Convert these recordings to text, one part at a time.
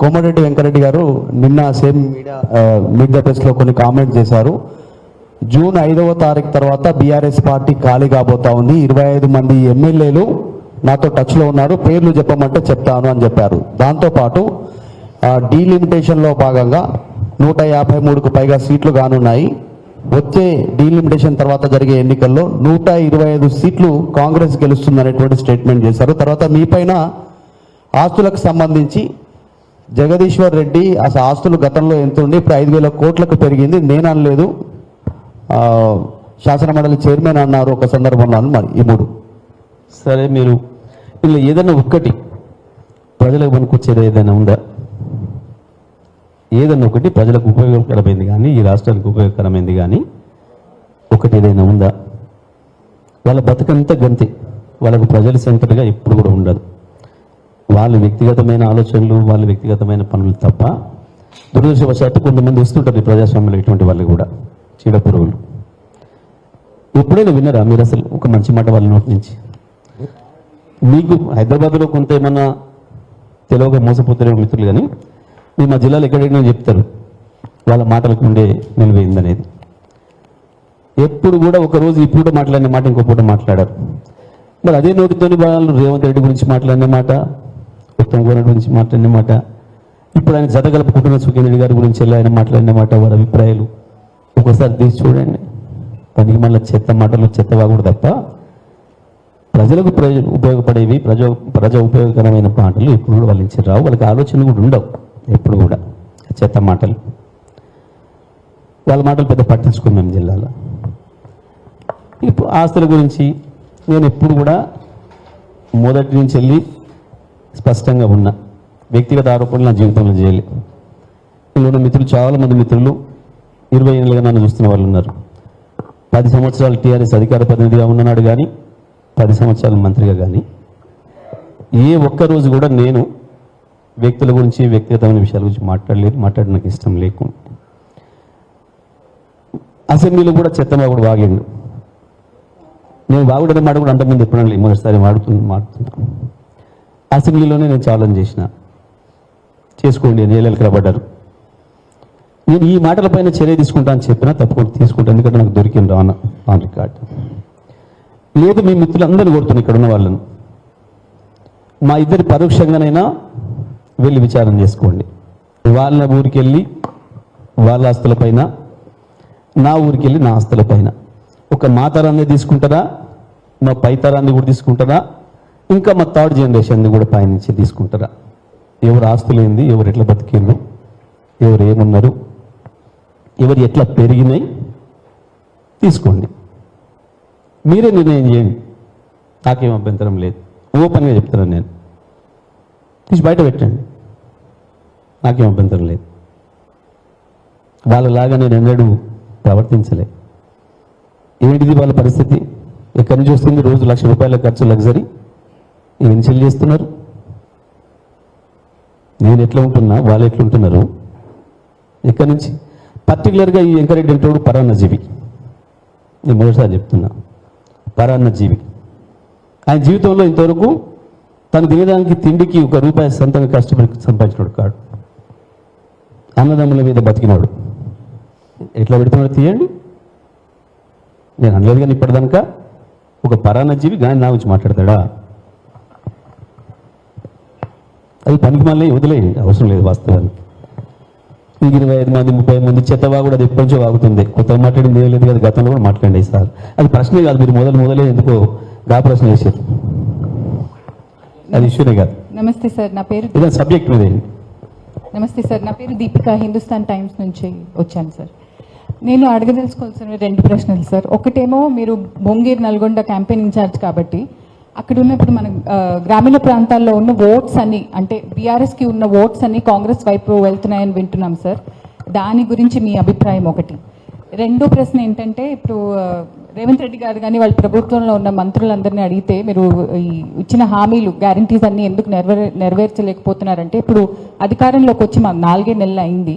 కోమటిరెడ్డి వెంకరెడ్డి గారు నిన్న same media meet ద కొన్ని కామెంట్ చేశారు. జూన్ ఐదవ తారీఖు తర్వాత బీఆర్ఎస్ పార్టీ ఖాళీ కాబోతా ఉంది. ఇరవై ఐదు మంది ఎమ్మెల్యేలు నాతో టచ్లో ఉన్నారు. పేర్లు చెప్పమంటే చెప్తాను అని చెప్పారు. దాంతోపాటు డీలిమిటేషన్లో భాగంగా నూట యాభై మూడుకు పైగా సీట్లు కానున్నాయి. వచ్చే డీలిమిటేషన్ తర్వాత జరిగే ఎన్నికల్లో నూట ఇరవై ఐదు సీట్లు కాంగ్రెస్ గెలుస్తుందనేటువంటి స్టేట్మెంట్ చేశారు. తర్వాత మీ పైన ఆస్తులకు సంబంధించి జగదీశ్వర్ రెడ్డి అసలు ఆస్తులు గతంలో ఎంత ఉండి ఇప్పుడు ఐదు వేల కోట్లకు పెరిగింది. నేను అనలేదు. శాసనమండలి చైర్మన్ అన్నారు ఒక సందర్భంలో అని మరి ఈ మూడు. సరే మీరు ఇలా ఏదైనా ఒక్కటి ప్రజలకు పనికొచ్చేది ఏదైనా ఉందా? ఏదైనా ఒకటి ప్రజలకు ఉపయోగకరమైంది కానీ ఈ రాష్ట్రానికి ఉపయోగకరమైంది కానీ ఒకటి ఏదైనా ఉందా? వాళ్ళ బతుకంతా గంతే. వాళ్ళకు ప్రజలు సెంటర్గా ఎప్పుడు కూడా ఉండదు. వాళ్ళ వ్యక్తిగతమైన ఆలోచనలు వాళ్ళ వ్యక్తిగతమైన పనులు తప్ప దురదృష్టవశాత్తు కొంతమంది వస్తుంటారు ఈ ప్రజాస్వామ్యంలో ఇటువంటి వాళ్ళు కూడా చీడ పురుగులు. ఎప్పుడైనా విన్నారా మీరు అసలు ఒక మంచి మాట వాళ్ళ నోటి నుంచి? మీకు హైదరాబాద్లో కొంత ఏమన్నా తెలియక మోసపోతారేమో మిత్రులు కానీ మీ మా జిల్లాలో ఎక్కడైనా చెప్తారు వాళ్ళ మాటలకు ఉండే నిలువైందనేది ఎప్పుడు కూడా ఒక రోజు ఈ పూట మాట్లాడిన మాట ఇంకో పూట మాట్లాడారు. మరి అదే నోటితోని వాళ్ళు రేవంత్ రెడ్డి గురించి మాట్లాడిన మాట ఉత్తమ్ కుమార్ గురించి మాట్లాడిన మాట. ఇప్పుడు ఆయన జత కుటుంబ సుఖేన్ గారి గురించి వెళ్ళి ఆయన మాట్లాడిన మాట వారి అభిప్రాయాలు. ఒకసారి తీసి చూడండి. పనికి మళ్ళీ చెత్త మాటలు చెత్త వాగుడు తప్ప ప్రజలకు ప్రయోజన ఉపయోగపడేవి ప్రజ ప్రజ ఉపయోగకరమైన మాటలు ఎప్పుడు కూడా వాళ్ళు రావు వాళ్ళకి ఆలోచన కూడా ఉండవు ఎప్పుడు కూడా. చెత్త మాటలు. వాళ్ళ మాటలు పెద్ద పట్టించుకున్నాం జిల్లాలో. ఇప్పుడు ఆస్తుల గురించి నేను ఎప్పుడు కూడా మొదటి నుంచి వెళ్ళి స్పష్టంగా ఉన్నా. వ్యక్తిగత ఆరోపణలు నా జీవితంలో చేయలేదు ఉన్న మిత్రులు చాలామంది మిత్రులు ఇరవై ఏళ్ళుగా నన్ను చూస్తున్న వాళ్ళు ఉన్నారు. పది సంవత్సరాలు టీఆర్ఎస్ అధికార ప్రతినిధిగా ఉన్నాడు కానీ పది సంవత్సరాలు మంత్రిగా కానీ ఏ ఒక్క రోజు కూడా నేను వ్యక్తుల గురించి వ్యక్తిగతమైన విషయాల గురించి మాట్లాడలేదు మాట్లాడడం నాకు ఇష్టం లేకుండా. అసెంబ్లీలో కూడా చెత్త కూడా వాగిండు. నేను వాగుడనే మాట కూడా అంతకుముందు ఎప్పుడన్నా లేదు మొదటిసారి వాడుతు మాట్లాడుతున్నాను అసెంబ్లీలోనే నేను ఛాలెంజ్ చేసిన. చేసుకోండి అని ఏళ్ళకి రాబడ్డారు నేను ఈ మాటలపైన చర్య తీసుకుంటాను అని చెప్పినా తప్పకుండా తీసుకుంటాను ఎందుకంటే నాకు దొరికింది రాన ఆన్ రికార్డ్. లేదు మీ మిత్రులందరినీ కోరుతున్నాను ఇక్కడ ఉన్న వాళ్ళను. మా ఇద్దరి పరోక్షంగానైనా వెళ్ళి విచారణ చేసుకోండి. వాళ్ళ ఊరికి వెళ్ళి వాళ్ళ ఆస్తులపైన నా ఊరికి వెళ్ళి నా ఆస్తులపైన ఒక మా తరాన్ని తీసుకుంటారా? మా పై తరాన్ని కూడా తీసుకుంటారా? ఇంకా మా థర్డ్ జనరేషన్ని కూడా పైనుంచి తీసుకుంటారా? ఎవరు ఆస్తులేంది ఎవరు ఎట్లా బతికిండ్రు ఎవరు ఏమున్నారు ఎవరు ఎట్లా పెరిగినాయి తీసుకోండి. మీరే నిర్ణయం చేయండి. నాకేం అభ్యంతరం లేదు. ఓపెన్గా చెప్తున్నాను నేను. తీసి బయట పెట్టండి. నాకేం అభ్యంతరం లేదు. వాళ్ళలాగా నేను ఎన్నడూ ప్రవర్తించలే. ఏంటిది వాళ్ళ పరిస్థితి? ఎక్కడి నుంచి వస్తుంది? రోజు లక్ష రూపాయల ఖర్చు లగ్జరీ? ఏం చెల్లి చేస్తున్నారు? నేను ఎట్లా ఉంటున్నా? వాళ్ళు ఎట్లా ఉంటున్నారు? ఎక్కడి నుంచి? పర్టికులర్గా ఈ వెంకరెడ్డి అంటాడు పరాన్న జీవి నేను మొదటిసారి చెప్తున్నా. పరాన్న జీవి ఆయన జీవితంలో ఇంతవరకు తను తినడానికి తిండికి ఒక రూపాయి సొంతంగా కష్టపడి సంపాదించినాడు కాడు. అన్నదమ్ముల మీద బతికినాడు. ఎట్లా పెడుతున్నాడు తీయండి. నేను అనలేదు కానీ ఇప్పటిదాకా ఒక పరాన్న జీవి కానీ నా గురించి మాట్లాడతాడా? అది పనికి మళ్ళీ వదిలేయండి అవసరం లేదు వాస్తవానికి. ఇంక ఇరవై ఐదు మంది ముప్పై మంది చెత్తవా కూడా అది ఎప్పటి నుంచో వాగుతుంది. కొత్తగా మాట్లాడింది ఏం లేదు కదా గతంలో కూడా మాట్లాడండి సార్. అది ప్రశ్నే కాదు మీరు మొదలు మొదలే ఎందుకో గా ప్రశ్న చేశారు అది ఇష్యూనే కాదు. నమస్తే సార్ నా పేరు ఇదే సబ్జెక్ట్ మీద. నమస్తే సార్ నా పేరు దీపిక హిందుస్థాన్ టైమ్స్ నుంచి వచ్చాను సార్. నేను అడగదలుచుకోవాల్సిన రెండు ప్రశ్నలు సార్. ఒకటేమో మీరు భోంగీర్ నల్గొండ క్యాంపెయిన్ ఇన్ఛార్జ్ కాబట్టి అక్కడ ఉన్నప్పుడు మన గ్రామీణ ప్రాంతాల్లో ఉన్న ఓట్స్ అన్ని అంటే బీఆర్ఎస్కి ఉన్న ఓట్స్ అన్ని కాంగ్రెస్ వైపు వెళ్తున్నాయని వింటున్నాం సార్. దాని గురించి మీ అభిప్రాయం ఒకటి. రెండో ప్రశ్న ఏంటంటే ఇప్పుడు రేవంత్ రెడ్డి గారు కానీ వాళ్ళ ప్రభుత్వంలో ఉన్న మంత్రులందరినీ అడిగితే మీరు ఈ ఇచ్చిన హామీలు గ్యారంటీస్ అన్ని ఎందుకు నెరవేర్ నెరవేర్చలేకపోతున్నారంటే ఇప్పుడు అధికారంలోకి వచ్చి మాకు నాలుగే నెలలు అయింది.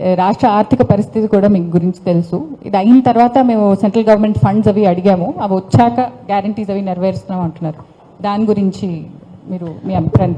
రాష్ట్ర ఆర్థిక పరిస్థితి కూడా మీకు గురించి తెలుసు. ఇది అయిన తర్వాత మేము సెంట్రల్ గవర్నమెంట్ ఫండ్స్ అవి అడిగాము. అవి వచ్చాక గ్యారంటీస్ అవి నెరవేరుస్తున్నాం అంటున్నారు. దాని గురించి మీరు మీ అభిప్రాయం